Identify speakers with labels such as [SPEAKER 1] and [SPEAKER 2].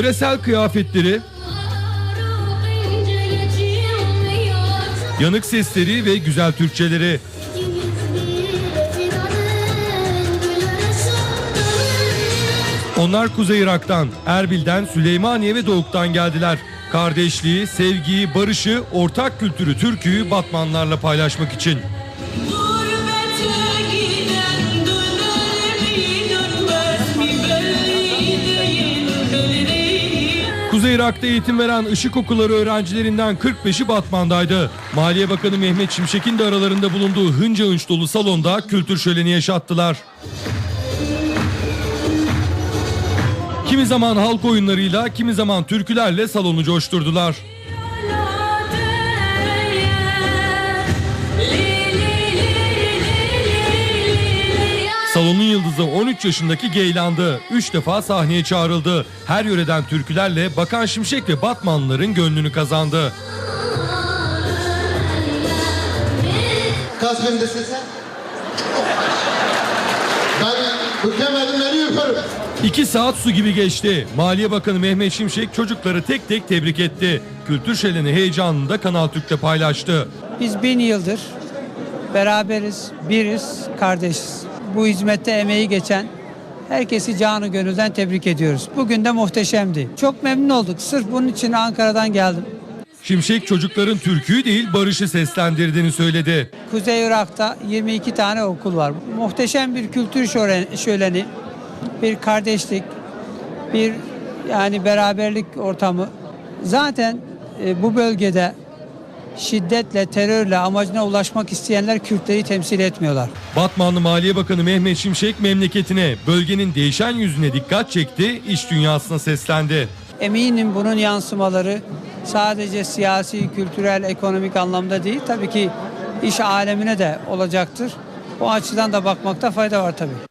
[SPEAKER 1] Yöresel kıyafetleri, yanık sesleri ve güzel Türkçeleri. Onlar Kuzey Irak'tan, Erbil'den, Süleymaniye ve Doğuk'tan geldiler. Kardeşliği, sevgiyi, barışı, ortak kültürü, türküyü Batmanlarla paylaşmak için. Kuzey Irak'ta eğitim veren ışık okulları öğrencilerinden 45'i Batman'daydı. Maliye Bakanı Mehmet Şimşek'in de aralarında bulunduğu hınca hınç dolu salonda kültür şöleni yaşattılar. Kimi zaman halk oyunlarıyla, kimi zaman türkülerle salonu coşturdular. Salonun yıldızı 13 yaşındaki Geylan'dı. 3 defa sahneye çağrıldı. Her yöreden türkülerle Bakan Şimşek ve Batmanlıların gönlünü kazandı.
[SPEAKER 2] Kaç gündesin sen? Ben bükemedim beni öperim.
[SPEAKER 1] 2 saat su gibi geçti. Maliye Bakanı Mehmet Şimşek çocukları tek tek tebrik etti. Kültür şöleni heyecanını da Kanal Türk'te paylaştı.
[SPEAKER 3] Biz bin yıldır beraberiz, biriz, kardeşiz. Bu hizmette emeği geçen herkesi canı gönülden tebrik ediyoruz. Bugün de muhteşemdi. Çok memnun olduk. Sırf bunun için Ankara'dan geldim.
[SPEAKER 1] Şimşek çocukların türküyü değil barışı seslendirdiğini söyledi.
[SPEAKER 3] Kuzey Irak'ta 22 tane okul var. Muhteşem bir kültür şölen- şöleni, bir kardeşlik, bir yani beraberlik ortamı. Zaten e, bu bölgede şiddetle, terörle amacına ulaşmak isteyenler Kürtleri temsil etmiyorlar.
[SPEAKER 1] Batmanlı Maliye Bakanı Mehmet Şimşek memleketine, bölgenin değişen yüzüne dikkat çekti, iş dünyasına seslendi.
[SPEAKER 3] Eminim bunun yansımaları sadece siyasi, kültürel, ekonomik anlamda değil tabii ki iş alemine de olacaktır. O açıdan da bakmakta fayda var tabii.